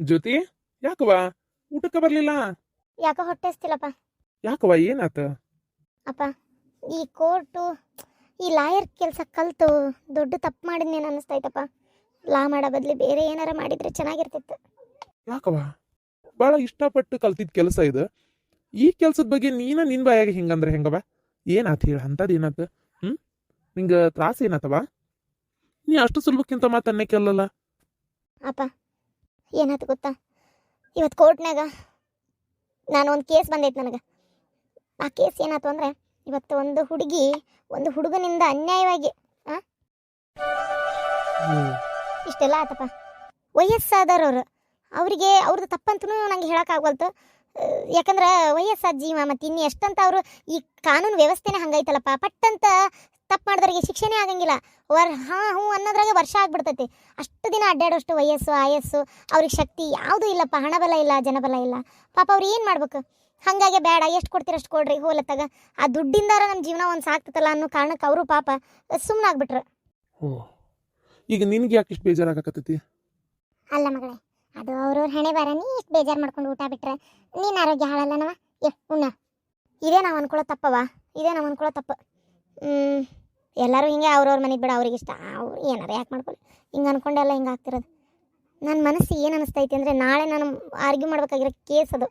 ಜ್ಯೋತಿ ಯಾಕವ್ವ? ಊಟಕ್ಕೆ ಬರ್ಲಿಲ್ಲ? ಯಾಕೋ ಹೊಟ್ಟೆ ಹಸ್ತಿಲ್ಲಪ್ಪ ಯಾಕವ್ವ ಏನಾತ? ಅಪ್ಪ ಈ ಕೋರ್ಟು ಈ ಲಾಯರ್ ಕೆಲಸ ಕಲ್ತು ದೊಡ್ಡ ತಪ್ಪು ಮಾಡಿದ್ನೇನು ಅನ್ನಿಸ್ತೈತಪ್ಪ ಲಾ ಮಾಡೋ ಬದ್ಲು ಬೇರೆ ಏನಾರ ಮಾಡಿದ್ರೆ ಚೆನ್ನಾಗಿರ್ತಿತ್ತು. ಯಾಕವ್ವ? ಭಾಳ ಇಷ್ಟಪಟ್ಟು ಕಲ್ತಿದ್ದ ಕೆಲಸ ಇದು. ಈ ಕೆಲ್ಸದ ಬಗ್ಗೆ ನೀನ ನಿನ್ ಬಾಯಾಗ ಹಿಂಗಂದ್ರೆ ಹೆಂಗವ ಏನಾತ ಹೇಳ ಅಂತದ್ ಏನಾತ? ಹ್ಮ್? ನಿಂಗ ತ್ರಾಸ ಏನಾತವ ನೀ ಅಷ್ಟು ಸುಲಭಕ್ಕಿಂತ ಮಾತನ್ನೇ ಕೇಳಲ್ಲ ಅಪ್ಪ ಏನಾಯ್ತು ಗೊತ್ತಾ? ಇವತ್ತು ಕೋರ್ಟ್ನಾಗ ನಾನು ಒಂದು ಕೇಸ್ ಬಂದೈತೆ ನನಗೆ. ಆ ಕೇಸ್ ಏನಾಯ್ತು ಅಂದರೆ ಇವತ್ತು ಒಂದು ಹುಡುಗಿ ಒಂದು ಹುಡುಗನಿಂದ ಅನ್ಯಾಯವಾಗಿ ಹಾಂ ಇಷ್ಟೆಲ್ಲ ಆತಪ್ಪ ವಯಸ್ಸಾದವ್ರವ್ರು ಅವರಿಗೆ ಅವ್ರದ್ದು ತಪ್ಪಂತೂ ನಂಗೆ ಹೇಳೋಕ್ಕಾಗಲ್ತು ಯಾಕಂದ್ರೆ ವಯಸ್ಸಾದ ಜೀವ ಮತ್ತು ಇನ್ನು ಎಷ್ಟಂತ ಅವರು ಈ ಕಾನೂನು ವ್ಯವಸ್ಥೆನೇ ಹಂಗೈತಲ್ಲಪ್ಪ. ಪಟ್ಟಂತ ತಪ್ಪು ಮಾಡಿದವ್ರಿಗೆ ಶಿಕ್ಷೆನೇ ಆಗಂಗಿಲ್ಲ. ವರ್ ಹಾಂ ಹ್ಞೂ ಅನ್ನೋದ್ರಾಗೆ ವರ್ಷ ಆಗ್ಬಿಡ್ತೈತಿ. ಅಷ್ಟು ದಿನ ಅಡ್ಡಾಡೋಷ್ಟು ವಯಸ್ಸು ಆಯಸ್ಸು ಅವ್ರಿಗೆ ಶಕ್ತಿ ಯಾವುದೂ ಇಲ್ಲಪ್ಪ. ಹಣಬಲ ಇಲ್ಲ ಜನಬಲ ಇಲ್ಲ. ಪಾಪ ಅವ್ರು ಏನು ಮಾಡ್ಬೇಕು? ಹಾಗಾಗಿ ಬೇಡ ಎಷ್ಟು ಕೊಡ್ತೀರ ಅಷ್ಟು ಕೊಡ್ರಿ ಹೋಲತ್ತಾಗ. ಆ ದುಡ್ಡಿಂದಾರ ನಮ್ಮ ಜೀವನ ಒಂದು ಸಾಕ್ತಲ್ಲ ಅನ್ನೋ ಕಾರಣಕ್ಕೆ ಅವರು ಪಾಪ ಸುಮ್ಮನಾಗ್ಬಿಟ್ರು ಓ ಈಗ ನಿನ್ಗೆ ಯಾಕೆ ಇಷ್ಟು ಬೇಜಾರಾಗಕತ್ತೈತಿ? ಅಲ್ಲ ಮಗಳೇ ಅದು ಅವ್ರವ್ರ ಹಣೆ ಬರ ನೀ ಇಷ್ಟು ಬೇಜಾರು ಮಾಡ್ಕೊಂಡು ಊಟ ಬಿಟ್ರೆ ನೀನು ಆರೋಗ್ಯ ಹಾಳಲ್ಲನವ? ಏ ಉಣ್ಣ. ಇದೇ ನಾವು ಅನ್ಕೊಳ್ಳೋ ತಪ್ಪವ ಇದೇ ನಾವು ಅನ್ಕೊಳ್ಳೋ ತಪ್ಪು. ಎಲ್ಲರೂ ಹಿಂಗೆ ಅವ್ರವ್ರ ಮನೆಗೆ ಬಿಡ, ಅವ್ರಿಗೆ ಇಷ್ಟ. ಅವ್ರು ಏನಾರ ಯಾಕೆ ಮಾಡ್ಕೊಳ್ಳಿ ಹಿಂಗೆ ಅನ್ಕೊಂಡೆಲ್ಲ ಹಿಂಗೆ ಆಗ್ತಿರೋದು. ನನ್ನ ಮನಸ್ಸು ಏನು ಅನಿಸ್ತೈತಿ ಅಂದರೆ ನಾಳೆ ನಾನು ಆರ್ಗ್ಯೂ ಮಾಡ್ಬೇಕಾಗಿರೋ ಕೇಸ್ ಅದು.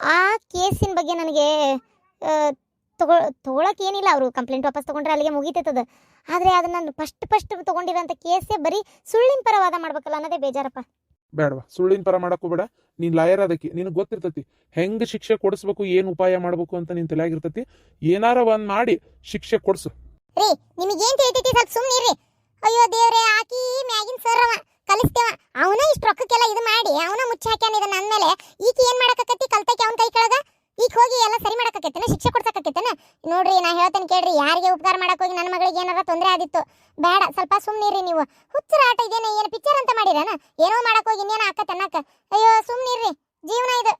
ಆ ಕೇಸಿನ ಬಗ್ಗೆ ನನಗೆ ತಗೋ ತಗೊ ತೊಗೊಳಕ್ಕೆ ಏನಿಲ್ಲ ಅವರು. ಕಂಪ್ಲೇಂಟ್ ವಾಪಸ್ ತೊಗೊಂಡ್ರೆ ಅಲ್ಲಿಗೆ ಮುಗಿತೈತದ. ಆದರೆ ಅದನ್ನ ನಾನು ಫಸ್ಟ್ ಫಸ್ಟ್ ತೊಗೊಂಡಿರೋಂಥ ಕೇಸೇ ಬರೀ ಸುಳ್ಳಿನ ಪರ ವಾದ ಮಾಡ್ಬೇಕಲ್ಲ ಅನ್ನೋದೇ ಬೇಜಾರಪ್ಪ. ಬೇಡವಾ, ಸುಳ್ಳಿನ ಪರ ಮಾಡಕ್ಕೂ ಬೇಡ. ನೀನು ಲಾಯರ್ ಅದಕ್ಕೆ ನಿನಗೆ ಗೊತ್ತಿರ್ತತಿ. ಹೆಂಗ್ ಶಿಕ್ಷೆ ಕೊಡಿಸ್ಬೇಕು, ಏನು ಉಪಾಯ ಮಾಡಬೇಕು ಅಂತ ನಿನ್ನ ತಲೆಯಾಗಿರ್ತತಿ ಏನಾರ ಒಂದ್ ಮಾಡಿ, ಶಿಕ್ಷೆ ಕೊಡ್ಸು. ರೀ, ನಿಮಗೇನ್ ತಿಳಿತೈತಿ? ಸ್ವಲ್ಪ ಸುಮ್ಮನಿರಿ ಅಯ್ಯೋ ದೇವ್ರೆ, ಆಕಿ ಮ್ಯಾಗಿನ ಸರ್ ಅವ ಕಲಿಸ್ತೇವ ಅವನ ಇಷ್ಟು ರೊಕ್ಕಕ್ಕೆಲ್ಲ ಇದು ಮಾಡಿ, ಅವನ ಮುಚ್ಚಿ ಹಾಕ್ಯಾನ ಇದನ್ನ ಅಂದ್ಮೇಲೆ, ಈಕಿ ಏನ್ ಮಾಡಕತ್ತಿ ಕಲ್ತಕ್ಕೆ ಅವನ ಕೈ ಕೆಳಗ? ಈಗ ಹೋಗಿ ಎಲ್ಲ ಸರಿ ಮಾಡಕತ್ತೇನ ಶಿಕ್ಷೆ ಕೊಡ್ಸಕತ್ತೇನ ನೋಡ್ರಿ, ನಾ ಹೇಳ್ತೇನೆ ಕೇಳ್ರಿ, ಯಾರಿಗೆ ಉಪಕಾರ ಮಾಡಕ್ ಹೋಗಿ ನನ್ನ ಮಗಳಿಗೆ ಏನಾರ ತೊಂದರೆ ಆದಿತ್ತು? ಬೇಡ, ಸ್ವಲ್ಪ ಸುಮ್ಮನಿರಿ ನೀವು. ಹುಚ್ಚರ ಆಟ ಇದೇನ? ಏನು ಪಿಕ್ಚರ್ ಅಂತ ಮಾಡಿರೇನ? ಏನೋ ಮಾಡಕ್ ಹೋಗಿ ಇನ್ನೇನ ಆಕತ್ತ ಅನ್ನಕ? ಅಯ್ಯೋ ಸುಮ್ಮನಿರ್ರಿ ಜೀವನ ಇದು.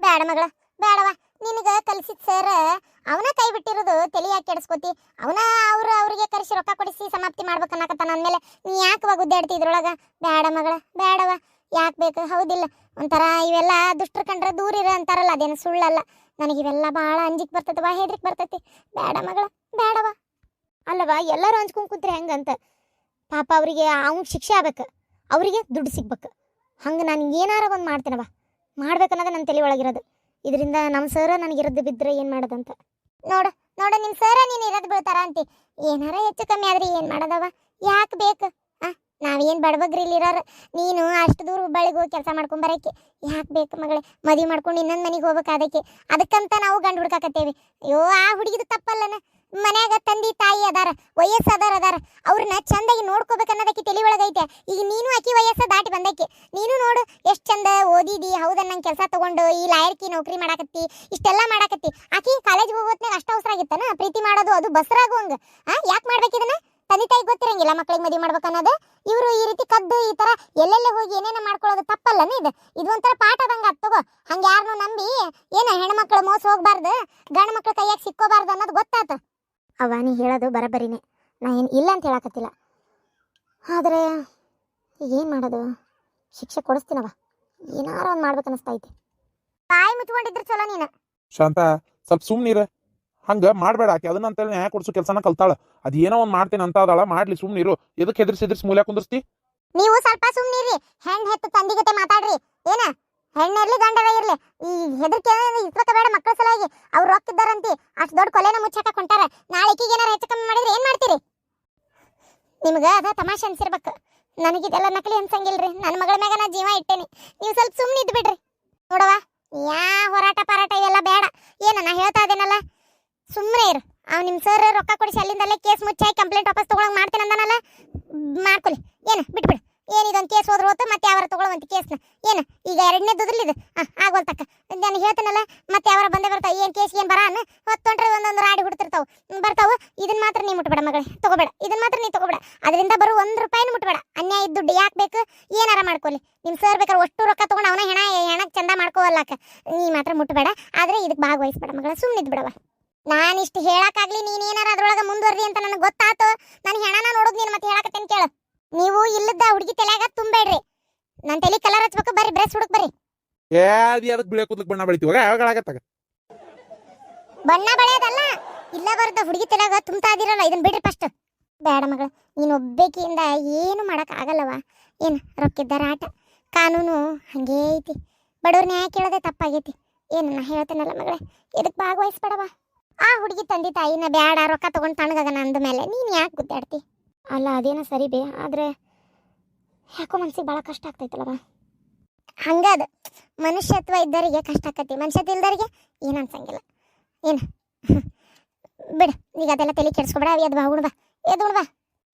ಬೇಡ ಮಗಳ, ಬೇಡವ. ನಿನಗ ಕಲಿಸಿದ ಸರ್ ಅವನ ಕೈ ಬಿಟ್ಟಿರೋದು ತಲೆ ಯಾಕೆ ಕೆಡಿಸ್ಕೋತಿ? ಅವನ ಅವ್ರ ಅವರಿಗೆ ಕರೆಸಿ ರೊಕ್ಕ ಕೊಡಿಸಿ ಸಮಾಪ್ತಿ ಮಾಡ್ಬೇಕನ್ನಕತ್ತಾನ ಅಂದ್ಮೇಲೆ ನೀ ಯಾಕೆ ಗುದ್ದಾಡ್ತಿ ಇದ್ರೊಳಗ? ಬೇಡ ಮಗಳ, ಬೇಡವ. ಯಾಕೆ ಬೇಕು? ಹೌದಿಲ್ಲ. ಒಂಥರ ಇವೆಲ್ಲ ದುಷ್ಟ್ರ ಕಂಡ್ರೆ ದೂರ ಇರ ಅಂತಾರಲ್ಲ, ಅದೇನು ಸುಳ್ಳಲ್ಲ. ನನಗೆ ಇವೆಲ್ಲ ಭಾಳ ಅಂಜಿಕ್ ಬರ್ತದೆ ಬಾ ಹೇಳ್ರಿಕ್ ಬರ್ತೈತಿ. ಬೇಡ ಮಗಳ, ಬೇಡವ. ಅಲ್ಲವ, ಎಲ್ಲರೂ ಅಂಜ್ಕೊಂಡು ಕೂತ್ರೆ ಹೆಂಗಂತ? ಪಾಪ ಅವರಿಗೆ ಅವ್ನ ಶಿಕ್ಷೆ ಆಗ್ಬೇಕು. ಅವರಿಗೆ ದುಡ್ಡು ಸಿಗ್ಬೇಕು. ಹಂಗೆ ನಾನು ಏನಾರ ಒಂದು ಮಾಡ್ತೇನವ. ಮಾಡ್ಬೇಕನ್ನೋದು ನನ್ನ ತಲೆ ಒಳಗಿರೋದು. ಇದರಿಂದ ನಮ್ಮ ಸರ ನನಗೆ ಇರೋದು ಬಿದ್ದರೆ ಏನು ಮಾಡೋದಂತ? ನೋಡು ನೋಡು ನಿಮ್ಮ ಸರ ನೀನು ಇರೋದು ಬೀಳ್ತಾರ ಅಂತಿ. ಏನಾರ ಹೆಚ್ಚು ಕಮ್ಮಿ ಆದ್ರೆ ಏನು ಮಾಡೋದವ? ಯಾಕೆ ಬೇಕು? ಆ ನಾವೇನು ಬಡಬಗ್ರಿ ಇಲ್ಲಿರೋರು ನೀನು ಅಷ್ಟು ದೂರ ಹುಬ್ಬಳ್ಳಿಗೆ ಹೋಗಿ ಕೆಲಸ ಮಾಡ್ಕೊಂಡು ಬರಕ್ಕೆ. ಯಾಕೆ ಬೇಕು ಮಗಳೇ? ಮದುವೆ ಮಾಡ್ಕೊಂಡು ಇನ್ನೊಂದು ಮನೆಗೆ ಹೋಗ್ಬೇಕು ಅದಕ್ಕೆ ಅದಕ್ಕಂತ ನಾವು ಗಂಡು ಹುಡ್ಕಾಕತ್ತೇವಿ. ಅಯ್ಯೋ, ಆ ಹುಡುಗಿದು ತಪ್ಪಲ್ಲನ? ಮನ್ಯಾಗ ತಂದಿ ತಾಯಿ ಅದಾರ ವಯಸ್ಸಾದಾರ ಅದಾರ, ಅವ್ರನ್ನ ಚಂದಾಗಿ ನೋಡ್ಕೋಬೇಕು ಅನ್ನೋದಕ್ಕೆ ತಲೆ ಒಳಗೈತೆ ಈಗ ನೀನು ಆಕಿ ವಯಸ್ಸ ದಾಟಿ ಬಂದಕ್ಕೆ ನೀನು ನೋಡು ಎಷ್ಟು ಚಂದ ಓದಿದಿ ಹೌದನ್ನ ಕೆಲಸ ತಗೊಂಡು, ಈ ಲಾಯರ್ಕಿ ನೌಕರಿ ಮಾಡಾಕತ್ತಿ, ಇಷ್ಟೆಲ್ಲ ಮಾಡಾಕತ್ತಿ. ಆಕಿ ಕಾಲೇಜ್ ಹೋಗೋತ್ನಾಗ ಅಷ್ಟ ಅವಸರ ಆಗಿತ್ತನ? ಪ್ರೀತಿ ಮಾಡೋದು ಅದು ಬಸರಾಗುವಂಗ ಆ, ಯಾಕೆ ಮಾಡ್ಬೇಕಿದನ್ನ ತಂದೆ ತಾಯಿ ಗೊತ್ತಿರಂಗಿಲ್ಲ ಮಕ್ಳಿಗೆ ಮದುವೆ ಮಾಡ್ಬೇಕು ಅನ್ನೋದು. ಇವರು ಈ ರೀತಿ ಕದ್ದು, ಈ ತರ ಎಲ್ಲೆಲ್ಲ ಹೋಗಿ ಏನೇನ ಮಾಡ್ಕೊಳ್ಳೋದು ತಪ್ಪಲ್ಲನ ಇದು? ಇದು ಒಂಥರ ಪಾಠ ಅದಂಗ ತಗೋ. ಹಂಗ ಯಾರನ್ನು ನಂಬಿ, ಏನ ಹೆಣ್ಮಕ್ಳು ಮೋಸ ಹೋಗ್ಬಾರ್ದು ಗಂಡ್ ಮಕ್ಳು ಕೈಯಾಗ ಸಿಕ್ಕೋಬಾರ್ದು ಅನ್ನೋದು ಗೊತ್ತಾತ. ಅವ ನೀ ಹೇಳೋದು ಬರಬರಿನೇ. ನಾ ಏನು ಇಲ್ಲ ಅಂತ ಹೇಳಕತ್ತಿಲ್ಲ. ಆದರೆ ಏನು ಮಾಡೋದು? ಶಿಕ್ಷೆ ಕೊಡಿಸ್ತೀನವ ಏನಾರ ಒಂದು ಮಾಡ್ಬೇಕು ಅನಿಸ್ತೈತಿ. ಬಾಯಿ ಮುಚ್ಕೊಂಡಿದ್ರೆ ಚಲೋ ನೀನು. ಶಾಂತ ಸ್ವಲ್ಪ ಸುಮ್ಮನಿರ ಹಂಗೆ ಮಾಡಬೇಡ. ಆಕೆ ಅದನ್ನ ಅಂತೇಳಿ ನ್ಯಾಯ ಕೊಡ್ಸೋ ಕೆಲಸನ ಕಲ್ತಾಳ. ಅದು ಏನೋ ಒಂದು ಮಾಡ್ತೀನಿ ಅಂತ ಅದಳ. ಮಾಡ್ಲಿ ಸುಮ್ಮನಿರು ಎದಕ್ಕೆ ಹೆದರ್ಸಿ ಹೆದರ್ಸಿ ಮೂಲ ಕುಂದರ್ಸ್ತಿ? ನೀವು ಸ್ವಲ್ಪ ಸುಮ್ಮನಿರಿ ಹೆಣ್ಣು ಹೆತ್ತು ತಂದಿಗತೆ ಮಾತಾಡ್ರಿ. ಏನ? ಹೆಣ್ಣಿರ್ಲಿ ಗಂಡವೇ ಇರ್ಲಿ. ಈ ಹೆದರಿಕೆ ಇಸ್ಬೇಕ ಬೇಡ ಮಕ್ಕಳ ಸಲುವಾಗಿ. ಅವ್ರು ರೊಕ್ಕಿದ್ದಾರಂತಿ ಅಷ್ಟು ದೊಡ್ಡ ಕೊಲೆನ ಮುಚ್ಚಾಕ ಕೊಂಟಾರ. ನಾಳೆ ಏನಾರ ಹೆಚ್ಚು ಕಮ್ಮಿ ಮಾಡಿದ್ರೆ ಏನು ಮಾಡ್ತೀರಿ? ನಿಮ್ಗೆ ಅದ ತಮಾಷೆ ಅನ್ಸಿರ್ಬೇಕು. ನನಗಿದೆಲ್ಲ ನಕಲಿ ಅನ್ಸಂಗಿಲ್ರಿ. ನನ್ನ ಮಗಳ ಮ್ಯಾಗ ನಾ ಜೀವ ಇಟ್ಟೇನಿ. ನೀವು ಸ್ವಲ್ಪ ಸುಮ್ಮನೆ ಇದ್ದು ಬಿಡ್ರಿ ನೋಡವ ಯಾ ಹೋರಾಟ ಪಾರಾಟ ಇವೆಲ್ಲ ಬೇಡ. ಏನ, ನಾ ಹೇಳ್ತಾ ಇದ್ದೇನಲ್ಲ? ಸುಮ್ಮನೆ ಇರು. ಅವ್ ನಿಮ್ಮ ಸರ್ ರೊಕ್ಕ ಕೊಡಿಸಿ ಅಲ್ಲಿಂದಲ್ಲೇ ಕೇಸ್ ಮುಚ್ಚಾಯಿ ಕಂಪ್ಲೇಂಟ್ ವಾಪಸ್ ತಗೊಳಂಗ್ ಮಾಡ್ತೀನಿ ಅಂದನಲ್ಲ? ಮಾಡ್ಕೊಳ್ಳಿ ಏನು, ಬಿಟ್ಬಿಡು. ಏನು ಇದೊಂದು ಕೇಸ್ ಹೋದ್ರೆ ಹೋತು, ಮತ್ತೆ ಯಾವಾರ ತಗೊಳ್ಳುವಂತ ಕೇಸ್ನ? ಏನು? ಈಗ ಎರಡನೇ ಇದು? ಹಾಂ ಆಗೋಲ್ತಕ್ಕ ನಾನು ಹೇಳ್ತಾನಲ್ಲ, ಮತ್ತೆ ಯಾವಾರ ಬಂದೇ ಬರ್ತಾವ, ಏನು ಕೇಸ್ ಏನು ಬರ ಅನ್ನ? ಹೊತ್ತೊಂಡ್ರೆ ಒಂದೊಂದು ರಾಡಿ ಹುಡ್ತಿರ್ತಾವೆ. ಬರ್ತಾವು ಇದನ್ನ ಮಾತ್ರ ನೀ ಮುಟ್ಬೇಡ ಮಗಳೇ, ತಗೋಬೇಡ. ಇದನ್ನ ಮಾತ್ರ ನೀ ತಗೋಬೇಡ. ಅದರಿಂದ ಬರೋ ಒಂದು ರೂಪಾಯಿನ ಮುಟ್ಬೇಡ. ಅನ್ಯಾಯ ದುಡ್ಡು ಯಾಕೆ ಬೇಕು? ಏನಾರ ಮಾಡ್ಕೊಲಿ. ನಿಮ್ಮ ಸರ್ ಬೇಕಾದ್ರೆ ಅಷ್ಟು ರೊಕ್ಕ ತಗೊಂಡು ಅವನ ಹೆಣ ಹೆಣಕ್ಕೆ ಚಂದ ಮಾಡ್ಕೋವಲ್ಲಕ್ಕ ನೀ ಮಾತ್ರ ಮುಟ್ಬೇಡ, ಆದರೆ ಇದಕ್ಕೆ ಭಾಗವಹಿಸ್ಬೇಡ ಮಗಳ ಸುಮ್ಮನೆ ನಾನು ನಾನಿಷ್ಟು ಹೇಳಕ್ಕಾಗ್ಲಿ, ನೀನ್ ಏನಾರ ಅದ್ರೊಳಗೆ ಮುಂದುವರ್ದಿ ಅಂತ ನನಗೆ ಗೊತ್ತಾಯ್ತು ನಾನು ಹೆಣನ ನೋಡೋದು ನೀನು ಮತ್ತೆ ಹೇಳಕತ್ತೇನೆ ಕೇಳು. ನೀವು ಇಲ್ಲದ ಹುಡುಗಿ ತಲೆಯಾಗ ತುಂಬಬೇಡ್ರಿ. ನನ್ನ ತಲೆ ಕಲರ್ ಹಚ್ಬೇಕು ಬರ್ರಿ ಬ್ರಷ್ ಹುಡುಕ್ ಬರ್ರಿ. ಏ ಅದು ಅದಕ್ಕೆ ಕೂದಲಕ್ಕೆ ಬಣ್ಣ ಬೆಳಿತೀವಾಗ ಯಾವಾಗಲಾಗತ್ತಾಗ ಬಣ್ಣ ಬಳಿಯೋದಲ್ಲ ಇಲ್ಲ ಬರ್ದ ಹುಡುಗಿ ತಲೆಯಾಗ ತುಂಬ್ತಾ ಇದಿರಲ್ಲ ಇದನ್ನ ಬಿಡ್ರಿ ಫಸ್ಟ್ ಬೇಡ ಮಗಳು ನೀನು ಒಬ್ಬೇಕಿಯಿಂದ ಏನು ಮಾಡಕ್ ಆಗಲ್ಲವ. ಏನು ರೊಕ್ಕಿದ್ದಾರ ಆಟ? ಕಾನೂನು ಹಂಗೇ ಐತಿ. ಬಡವ್ರನ್ನ ನ್ಯಾಯ ಕೇಳೋದೇ ತಪ್ಪಾಗೈತಿ. ಏನು ನಾ ಹೇಳ್ತೇನಲ್ಲ ಮಗಳೇ ಇದಕ್ಕೆ ಭಾಗವಹಿಸ್ಬೇಡವ? ಆ ಹುಡುಗಿ ತಂದೆ ತಾಯಿನ ಬೇಡ ರೊಕ್ಕ ತಗೊಂಡು ತಣ್ಣಗಾಗನ ಅಂದ ಮೇಲೆ. ನೀನು ಯಾಕೆ ಗುದ್ದಾಡ್ತಿ? ಅಲ್ಲ, ಅದೇನೋ ಸರಿ ಬೇ, ಆದರೆ ಯಾಕೋ ಮನ್ಸಿಗೆ ಭಾಳ ಕಷ್ಟ ಆಗ್ತೈತಲ್ಲವ? ಹಂಗದ ಮನುಷ್ಯತ್ವ ಇದ್ದವರಿಗೆ ಕಷ್ಟ ಆಕತಿ. ಮನುಷ್ಯತ್ವ ಇಲ್ದವರಿಗೆ ಏನು ಅನ್ಸಂಗಿಲ್ಲ. ಏನು? ಬಿಡು, ಈಗ ಅದೆಲ್ಲ ತಲೆ ಕೆಡಿಸ್ಕೊಬೇಡ ಎದ್ ಬಾ, ಉಣ್ಬಾ, ಎದ್ ಉಣ್ಬಾ.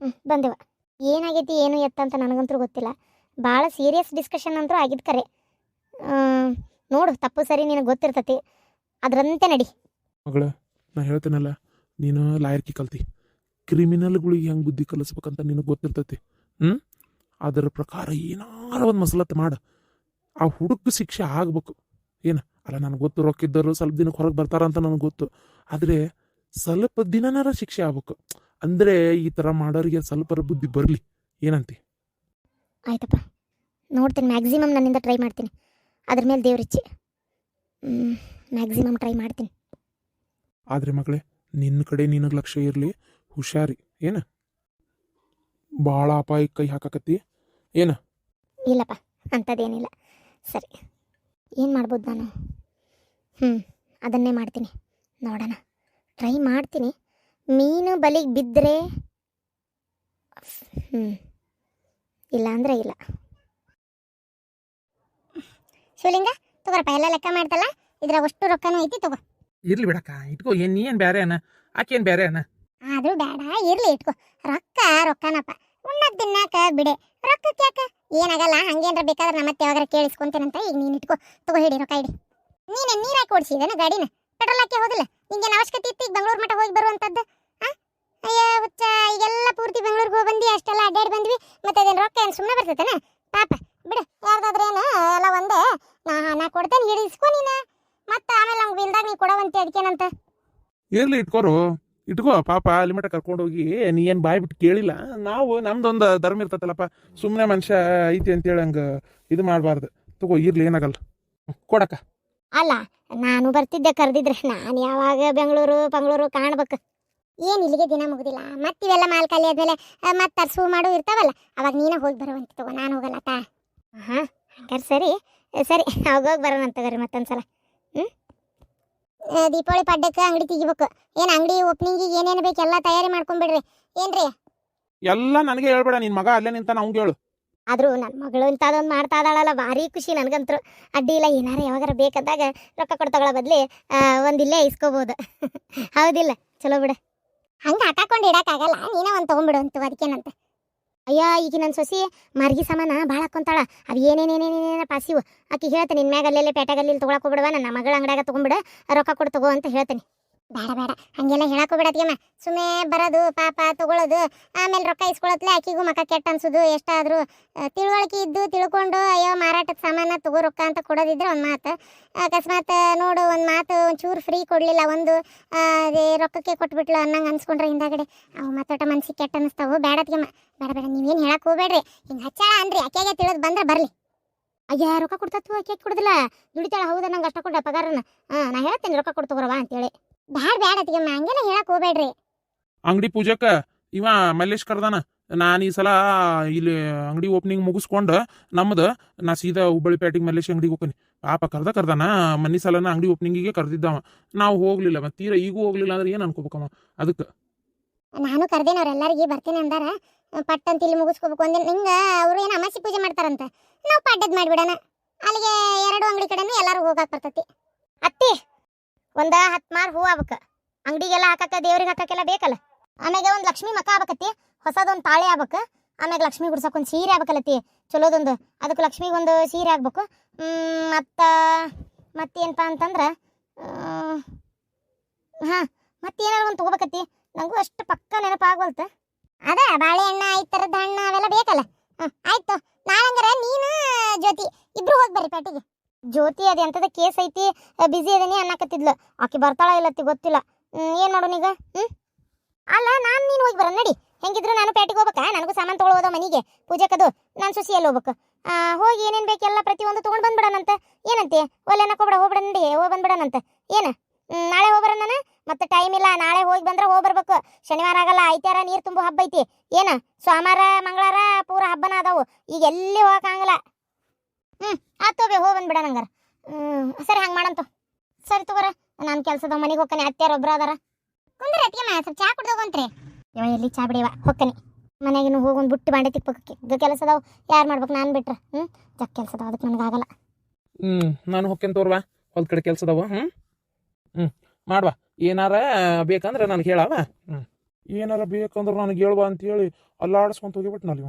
ಹ್ಞೂ ಬಂದೆವ. ಏನಾಗೈತಿ, ಏನು ಎತ್ತ ಅಂತ ನನಗಂತೂ ಗೊತ್ತಿಲ್ಲ. ಭಾಳ ಸೀರಿಯಸ್ ಡಿಸ್ಕಷನ್ ಅಂತೂ ಆಗಿದ್ದು ಕರೆ. ನೋಡು, ತಪ್ಪು ಸರಿ ನಿನಗೆ ಗೊತ್ತಿರ್ತತಿ. ಅದರಂತೆ ನಡಿ. ಮಗಳ ನಾನು ಹೇಳ್ತೇನಲ್ಲ, ನೀನು ಲಾಯರ್ಕಿ ಕಲ್ತಿ ಕ್ರಿಮಿನಲ್ಗಳಿಗೆ ಹೆಂಗೆ ಬುದ್ಧಿ ಕಲಿಸ್ಬೇಕಂತ ನಿನಗೆ ಗೊತ್ತಿರ್ತೈತಿ? ಹ್ಞೂ ಅದರ ಪ್ರಕಾರ ಏನಾರ ಒಂದು ಮಸಲತ್ತು ಮಾಡ. ಆ ಹುಡುಗ ಶಿಕ್ಷೆ ಆಗ್ಬೇಕು. ಏನು? ಅಲ್ಲ ನನಗೆ ಗೊತ್ತು ರೊಕ್ಕಿದ್ದರು ಸ್ವಲ್ಪ ದಿನಕ್ಕೆ ಹೊರಗೆ ಬರ್ತಾರ ಅಂತ ನನಗೆ ಗೊತ್ತು. ಆದರೆ ಸ್ವಲ್ಪ ದಿನನಾರ ಶಿಕ್ಷೆ ಆಗ್ಬೇಕು. ಅಂದರೆ ಈ ಥರ ಮಾಡೋರಿಗೆ ಸ್ವಲ್ಪ ಬುದ್ಧಿ ಬರಲಿ. ಏನಂತಿ? ಆಯ್ತಪ್ಪ. ನೋಡ್ತೀನಿ. ಮ್ಯಾಕ್ಸಿಮಮ್ ನನ್ನಿಂದ ಟ್ರೈ ಮಾಡ್ತೀನಿ. ಅದ್ರ ಮೇಲೆ ದೇವ್ರಿಚ್ಚಿ ಮ್ಯಾಕ್ಸಿಮಮ್ ಟ್ರೈ ಮಾಡ್ತೀನಿ. ಆದರೆ ಮಗಳೇ ನಿನ್ನ ಕಡೆ ನಿನಗೆ ಲಕ್ಷ್ಯ ಇರಲಿ. ಹುಷಾರಿ. ಏನು? ಭಾಳ ಅಪಾಯ ಕೈ ಹಾಕಕತ್ತಿ. ಇಲ್ಲಪ್ಪ ಅಂಥದ್ದೇನಿಲ್ಲ ಸರಿ ಏನು ಮಾಡ್ಬೋದು ನಾನು? ಹ್ಞೂ ಅದನ್ನೇ ಮಾಡ್ತೀನಿ. ನೋಡೋಣ. ಟ್ರೈ ಮಾಡ್ತೀನಿ. ಮೀನು ಬಲಿಗೆ ಬಿದ್ದರೆ ಹ್ಞೂ ಇಲ್ಲ ಅಂದರೆ ಇಲ್ಲ. ಶಿವಲಿಂಗ ತಗೋರಪ್ಪ ಎಲ್ಲ ಲೆಕ್ಕ ಮಾಡ್ತಲ್ಲ? ಇದ್ರ ಅಷ್ಟು ರೊಕ್ಕನೂ ಐತಿ ತಗೋ. ಇರ್ಲಿ ಬಿಡಕ್ಕ ಇಟ್ಕೋ ಏನ್ ನೀ ಏನ್ ಬ್ಯಾರೆ ಅನ್ನ? ಆಕೇನ್ ಬೇರೆ ಅನ್ನ? ಆದ್ರೂ ಬೇಡ, ಇರ್ಲಿ ಇಟ್ಕೋ. ರೊಕ್ಕ, ರೊಕ್ಕನಪ್ಪ. ಉಣ್ಣದ್ ತಿನ್ನಾಕ ಬಿಡೆ. ರೊಕ್ಕಕ್ಕೆ ಯಾಕ? ಏನಾಗಲ್ಲ, ಹಂಗೇನ್ರ ಬೇಕಾದ್ರೆ ನಮ್ಮ ಮತ್ತೆ ಯಾವಾಗ ಕೇಳಿಸ್ಕೊಂತೇನಂತ ಈಗ ನೀನು ಇಟ್ಕೋ. ತಗೋ ಹಿಡಿ, ರೊಕ್ಕ ಹಿಡಿ. ನೀನೆ ನೀರ್ ಹಾಕಿ ಗಾಡಿನ. ಪೆಟ್ರೋಲ್ ಹಾಕಿ ಹೋದಿಲ್ಲ ನಿಂಗೇನು ಅವಶ್ಯಕತೆ ಇತ್ತು ಈಗ ಬೆಂಗಳೂರು ಮಠ ಹೋಗಿ ಬರುವಂಥದ್ದು ಆ? ಅಯ್ಯ, ಹುಚ್ಚ, ಈಗೆಲ್ಲ ಪೂರ್ತಿ ಬೆಂಗಳೂರಿಗೆ ಹೋಗಿ ಬಂದು, ಅಷ್ಟೆಲ್ಲ ಅಡ್ಡಾಡಿ ಬಂದ್ವಿ. ಮತ್ತೆ ಅದೇನು ರೊಕ್ಕ ಏನು ಸುಮ್ಮನೆ ಬರ್ತೈತೇನ? ಪಾಪ. ಬಿಡು ಯಾರ್ದಾದ್ರೇನು ಎಲ್ಲ ಒಂದೇ. ನಾ ನಾ ಕೊಡ್ತೇನೆ, ಹಿಡಿಸ್ಕೊ ನೀನು. ಮತ್ತೆ ಆಮೇಲೆ ನಮ್ಗೆ ಬಿಲ್ದಾಗ ನೀ ಕೊಡವಂತೆ, ಅದಕ್ಕೇನಂತ? ಇರ್ಲಿ ಇಟ್ಕೋರು. ಇಟ್ಕೋ, ಪಾಪ ಅಲ್ಲಿ ಮಟ್ಟ ಕರ್ಕೊಂಡು ಹೋಗಿ ನೀ ಏನು ಬಾಯ್ ಬಿಟ್ಟು ಕೇಳಿಲ್ಲ? ನಾವು, ನಮ್ದೊಂದು ಧರ್ಮ ಇರ್ತೈತಲ್ಲಪ್ಪ ಸುಮ್ಮನೆ ಮನುಷ್ಯ ಐತಿ ಅಂತೇಳಿ ಹಂಗೆ ಇದು ಮಾಡಬಾರ್ದು. ತಗೋ, ಇರ್ಲಿ, ಏನಾಗಲ್ಲ. ಕೊಡಕ ಕೊಡಕ್ಕ. ಅಲ್ಲ, ನಾನು ಬರ್ತಿದ್ದೆ ಕರೆದಿದ್ರೆ, ನಾನು ಯಾವಾಗ ಬೆಂಗಳೂರು ಬೆಂಗಳೂರು ಕಾಣ್ಬೇಕು? ಏನು ಇಲ್ಲಿಗೆ ದಿನ ಮುಗುದಿಲ್ಲ. ಮತ್ತೆ ಇವೆಲ್ಲ ಮಾಲ್ ಖಾಲಿ ಆದಮೇಲೆ ಮತ್ತೆ ತರ್ಸು ಮಾಡು ಇರ್ತಾವಲ್ಲ, ಅವಾಗ ನೀನೇ ಹೋಗಿ ಬರುವಂತ ತಗೋ, ನಾನು ಹೋಗಲ್ಲ, ತಾ. ಹಾಂ ಹಂಗಾರೆ ಸರಿ. ಸರಿ ಹೋಗೋಗಿ ಬರೋಣ ತಗೋರಿ ಮತ್ತೊಂದ್ಸಲ. ಹ್ಞೂ ದೀಪಾವಳಿ ಪಡ್ಡಕ್ಕೆ ಅಂಗಡಿ ತೆಗಿಬೇಕು. ಏನ್ ಅಂಗಡಿ ಓಪನಿಂಗಿಗೆ ಏನೇನು ಬೇಕು ಎಲ್ಲ ತಯಾರಿ ಮಾಡ್ಕೊಂಬಿಡ್ರಿ. ಏನ್ರಿ? ಎಲ್ಲ ನನಗೆ ಹೇಳ್ಬೇಡ ನಿನ್ ಮಗ ಅಲ್ಲೇ ನಿಂತ ಅವ್ಗೆ ಹೇಳು. ಆದ್ರೂ ನನ್ನ ಮಗಳು ಇಂಥದೊಂದು ಮಾಡ್ತಾ ಇದ್ದಾಳಲ್ಲ ಭಾರಿ ಖುಷಿ ನನಗಂತೂ ಅಡ್ಡಿ ಇಲ್ಲ ಏನಾರ ಯಾವಾಗಾರ ಬೇಕಾದಾಗ ರೊಕ್ಕ ಕೊಡ್ತಗಳ ಬದ್ಲಿ ಒಂದಿಲ್ಲೇ ಇಸ್ಕೋಬೋದು. ಹೌದಿಲ್ಲ ಚಲೋ ಬಿಡ. ಹಂಗೆ ಹಾಕಾಕೊಂಡು ಇಡಕ್ಕಾಗಲ್ಲ ನೀನೇ ಒಂದು ತೊಗೊಂಬಿಡು ಅಂತ ಅದಕ್ಕೇನಂತ. ಅಯ್ಯ ಈಗ ನನ್ನ ಸೊಸಿ ಮಾರ್ಗಿ ಸಾಮಾನ ಭಾಳ ಹಾಕೊಂತಾಳ. ಅದು ಏನೇನೇನೇನೇನೇನ ಪಾಸಿವು. ಆಕಿ ಹೇಳ್ತೇನೆ ನಿನ್ನ ಮ್ಯಾಗ ಅಲ್ಲೆಲ್ಲ ಪೇಟೆಗಲ್ಲಿ ತೊಗೊಳಕ್ ಹೋಗ್ಬಿಡವ ನನ್ನ ಮಗಳ ಅಂಗಡ್ಯಾಗ ತೊಗೊಂಬಿಡ ರೊಕ್ಕ ಕೊಡು ತಗೋ ಅಂತ ಹೇಳ್ತೇನೆ. ಬೇಡ ಬೇಡ. ಹಂಗೆಲ್ಲ ಹೇಳಕ್ಕೂ ಹೋಗ್ಬಿಡತ್ಯಮ್ಮ ಸುಮ್ಮನೆ ಬರೋದು, ಪಾಪ ತಗೊಳ್ಳೋದು ಆಮೇಲೆ ರೊಕ್ಕ ಇಸ್ಕೊಳತ್ಲೆ ಆಕಿಗೂ ಮಕ್ಕ ಕೆಟ್ಟ ಅನ್ಸೋದು, ಎಷ್ಟಾದರೂ ತಿಳುವಳಿಕೆ ಇದ್ದು ತಿಳ್ಕೊಂಡು, ಅಯ್ಯೋ, ಮಾರಾಟದ ಸಾಮಾನ ತಗೋ ರೊಕ್ಕ ಅಂತ ಕೊಡೋದಿದ್ರೆ ಒಂದು ಮಾತು. ಅಕಸ್ಮಾತ್, ನೋಡು, ಒಂದು ಮಾತು ಒಂಚೂರು ಫ್ರೀ ಕೊಡಲಿಲ್ಲ, ಒಂದು ರೊಕ್ಕಕ್ಕೆ ಕೊಟ್ಬಿಟ್ಲು ಅನ್ನಂಗೆ ಅನ್ಸ್ಕೊಂಡ್ರೆ ಹಿಂದಾಗಡೆ. ಅವು ಮತ್ತೊಟ ಮನ್ಸಿಗೆ ಕೆಟ್ಟ ಅನಿಸ್ತಾವು. ಬೇಡತ್ಗೆಮ್ಮ ಬೇಡ ಬೇಡ. ನೀವೇನು ಹೇಳಕ್ಕೆ ಹೋಗ್ಬೇಡ್ರಿ ಹಿಂಗೆ ಹಚ್ಚಾಳ ಅನ್ರಿ ಆಕೆಗೆ ತಿಳಿದು ಬಂದ್ರೆ ಬರಲಿ. ಅಯ್ಯ, ರೊಕ್ಕ ಕೊಡ್ತತ್ತು ಆಕೆ ಕೊಡುದಿಲ್ಲ. ದುಡಿತಾಳ. ಹೌದಾ, ನಂಗೆ ಅಷ್ಟ ಕೊಡ ಪಗಾರನ. ಹಾಂ, ನಾ ಹೇಳ್ತೀನಿ ರೊಕ್ಕ ಕೊಡ್ತಗೋರವ ಅಂತೇಳಿ. ಬ್ಯಾಡ ಬ್ಯಾಡ ಅತ್ತಿಗೆಮ್ಮ ಹಂಗೆಲ್ಲ ಹೇಳಕ್ ಹೋಗ್ಬೇಡ್ರಿ. ಅಂಗಡಿ ಪೂಜಕ್ಕ ಇವ ಮಲ್ಲೇಶ್ ಕರ್ದಾನ ನಾನು ಈ ಸಲ ಇಲ್ಲಿ ಅಂಗಡಿ ಓಪನಿಂಗ್ ಮುಗಿಸ್ಕೊಂಡು ನಮ್ದು ನಾ ಸೀದಾ ಹುಬ್ಬಳ್ಳಿ ಪೇಟೆಗೆ ಮಲ್ಲೇಶ್ ಅಂಗಡಿಗೆ ಹೋಗ್ತೀನಿ. ಪಾಪ ಕರ್ದ ಕರ್ದಾನ ಮನೆ ಸಲನ ಅಂಗಡಿ ಓಪನಿಂಗಿಗೆ ಕರ್ದಿದ್ದವ. ನಾವು ಹೋಗ್ಲಿಲ್ಲ ಮತ್ತೆ ತೀರಾ ಈಗೂ ಹೋಗ್ಲಿಲ್ಲ ಅಂದ್ರೆ ಏನು ಅನ್ಕೋಬೇಕಮ್ಮ ಅದಕ್ಕೆ. ನಾನು ಕರ್ದೇನ ಅವ್ರೆಲ್ಲರಿಗೆ ಬರ್ತೀನಿ ಅಂದಾರ. ಪಟ್ಟಂತ ಇಲ್ಲಿ ಮುಗಿಸ್ಕೋಬೇಕು ಅಂದೆ ನಿಂಗೆ ಅವರು ಏನು ಅಮಾಸಿ ಪೂಜೆ ಮಾಡ್ತಾರಂತ? ನಾವು ಪಡ್ಡದ್ ಮಾಡಿಬಿಡೋಣ. ಅಲ್ಲಿಗೆ ಎರಡು ಅಂಗಡಿ ಕಡೆನೂ ಎಲ್ಲರೂ ಹೋಗಕ್ಕೆ ಬರ್ತೈತಿ. ಅತ್ತಿ! ಒಂದ ಹತ್ತು ಮಾರು ಹೂ ಆಗ್ಬೇಕು ಅಂಗಡಿಗೆಲ್ಲ ಹಾಕಕ್ಕ, ದೇವ್ರಿಗೆ ಹಾಕಕ್ಕೆಲ್ಲ ಬೇಕಲ್ಲ. ಆಮ್ಯಾಗ ಒಂದು ಲಕ್ಷ್ಮಿ ಮಕ ಆಗ್ಬೇಕತ್ತಿ. ಹೊಸದೊಂದು ತಾಳಿ ಆಗ್ಬೇಕು. ಆಮ್ಯಾಗ ಲಕ್ಷ್ಮಿ ಗುಡ್ಸಕ್ಕೆ ಒಂದು ಸೀರೆ ಆಗ್ಬೇಕಲ್ಲತ್ತಿ. ಚಲೋದೊಂದು. ಅದಕ್ಕೆ ಲಕ್ಷ್ಮಿಗೆ ಒಂದು ಸೀರೆ ಆಗ್ಬೇಕು. ಮತ್ತು, ಮತ್ತೇನಪ್ಪ ಅಂತಂದ್ರೆ ಹಾಂ ಮತ್ತೇನಾದ್ರು ಒಂದು ತಗೋಬೇಕತ್ತಿ. ನಂಗೂ ಅಷ್ಟು ಪಕ್ಕ ನೆನಪಾಗ್ಬಲ್ತ ಅದ ಬಾಳೆಹಣ್ಣು ಐದು ಥರದ ಹಣ್ಣು ಅವೆಲ್ಲ ಬೇಕಲ್ಲ. ಹಾಂ ಆಯ್ತು. ನಾಳೆ ನೀನು ಜ್ಯೋತಿ, ಇಬ್ರು ಹೋಗಿ ಬರ್ರಿ ಪೇಟೆಗೆ ಜ್ಯೋತಿ ಅದು ಎಂಥದ ಕೇಸ್ ಐತಿ ಬಿಸಿ ಅದೇನಿ ಅನ್ನಕತ್ತಿದ್ಲು. ಆಕೆ ಬರ್ತಾಳ ಇಲ್ಲತ್ತಿ ಗೊತ್ತಿಲ್ಲ. ಏನು ಮಾಡೋಣ ಈಗ? ಹ್ಮ್? ಅಲ್ಲ, ನಾನು ನೀನು ಹೋಗಿ ಬರೋಣ ನಡಿ. ಹೆಂಗಿದ್ರು ನಾನು ಪೇಟೆಗೆ ಹೋಗ್ಬೇಕಾ? ನನಗೂ ಸಾಮಾನು ತೊಗೊಳೋದ ಮನೆಗೆ. ಪೂಜೆಕದು ನಾನು ಸುಸಿ ಎಲ್ಲಿ ಹೋಗ್ಬೇಕು? ಹೋಗಿ ಏನೇನ್ ಬೇಕೆಲ್ಲ ಪ್ರತಿಯೊಂದು ತಗೊಂಡ್ ಬಂದ್ಬಿಡಣಂತ ಏನಂತೆ? ಒಲ್ಲೆ ಅನ್ನಕೋಬೇಡ ಹೋಗ್ಬಿಡ ನಡಿ. ಹೋಗಿ ಬಂದ್ಬಿಡಣಂತ ಏನು? ನಾಳೆ ಹೋಗ್ಬರ ನಾನು? ಮತ್ತೆ ಟೈಮ್ ಇಲ್ಲ, ನಾಳೆ ಹೋಗಿ ಬಂದ್ರೆ ಹೋಗಿ ಬರ್ಬೇಕು. ಶನಿವಾರ ಆಗಲ್ಲ ಐತಾರ ನೀರು ತುಂಬ ಹಬ್ಬ ಐತಿ. ಏನು? ಸೋಮವಾರ, ಮಂಗಳವಾರ ಪೂರ ಹಬ್ಬನ ಅದಾವು. ಈಗ ಎಲ್ಲಿ ಹೋಗಕ್ಕಾಗಲ್ಲ ಹ್ಮ್ ಆತೋ ಬೇ ಹೋಗಿ ಬಂದ್ಬಿಡ ನಂಗಾರ. ಹ್ಮ್, ಸರಿ ಹಂಗೆ ಮಾಡಂತು ಸರಿ ತಗೋರ, ನಾನು ಕೆಲಸದ ಮನೆಗೆ ಹೋಗ್ತಾನೆ ಅತ್ಯಾರ ಒಬ್ರ ಅದಾರ. ಕುಂದ್ರೆ ಅತ್ತಿಗೆ ಸ್ವಲ್ಪ ಚಾ ಕುಡ್ದು ಹೋಗಂತ್ರಿ. ಯಾವ ಎಲ್ಲಿ ಚಾ ಬಿಡಿವ ಹೋಗ್ತಾನೆ. ಮನೆಗೆ ಹೋಗಿ ಬಿಟ್ಟು ಬಾಂಡೆ ತಿಕ್ಬೇಕಕ್ಕೆ ಇದು ಕೆಲಸ ಅದಾವ ಯಾರು ಮಾಡ್ಬೇಕು ನಾನು ಬಿಟ್ರೆ ಹ್ಞೂ ಜಗ್ ಕೆಲಸ ಅದಾವ ಅದಕ್ಕೆ ನನಗಾಗಲ್ಲ ಹ್ಞೂ ನಾನು ಹೊಕ್ಕೇನ್ ತೋರ್ವಾ. ಹೊಲ್ದ ಕಡೆ ಕೆಲ್ಸ ಅದಾವ ಹ್ಞೂ ಹ್ಮ್, ಮಾಡ್ವಾ. ಏನಾರ ಬೇಕಂದ್ರೆ ನನಗೆ ಹೇಳವ ಹ್ಞೂ ಏನಾರ ಬೇಕಂದ್ರೆ ನನಗೆ ಹೇಳುವ ಅಂತ ಹೇಳಿ ಅಲ್ಲಾಡಿಸ್ಕೊಂತ ಹೋಗಿಬಿಟ್ಟು ಇವ.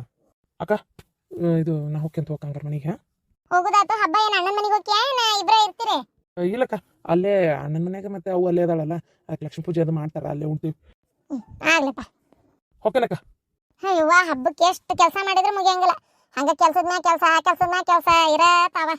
ಅಕ್ಕ ಇದು, ನಾ ಹೊಕ್ಕೇಂತ ಹೋಗಂಗಾರ ಮನೆಗೆ. ಹೋಗುದಾತು ಹಬ್ಬ ಏನು ಅಣ್ಣನ ಮನೆಗೆ ಹೋಗ್ಯಾ? ಇಬ್ಬರೇ ಇರ್ತೀರಿ? ಆ, ಇಲ್ಲಕ್ಕ. ಅಲ್ಲೇ ಅಣ್ಣನ ಮನೆಗೆ ಮತ್ತೆ ಅವು ಅಲ್ಲೇ ಅದಾಳಲ್ಲ. ಅದಕ್ಕೆ ಲಕ್ಷ್ಮೀ ಪೂಜೆ ಅದು ಮಾಡ್ತಾರ ಅಲ್ಲೇ ಉಣ್ತೀವಿ. ಆಗ್ಲಪ್ಪ. ಹೊಕ್ಕೇನಕ್ಕ ಅಯ್ಯವ್ವ ಹಬ್ಬಕ್ಕೆ ಎಷ್ಟು ಕೆಲಸ ಮಾಡಿದ್ರೆ ಮುಗಿಯಂಗಿಲ್ಲ. ಹಂಗ ಕೆಲ್ಸದ ಮ್ಯಾಗ ಕೆಲಸ ಆ ಕೆಲ್ಸದ ಮ್ಯಾಗ ಕೆಲಸ ಇರತಾವ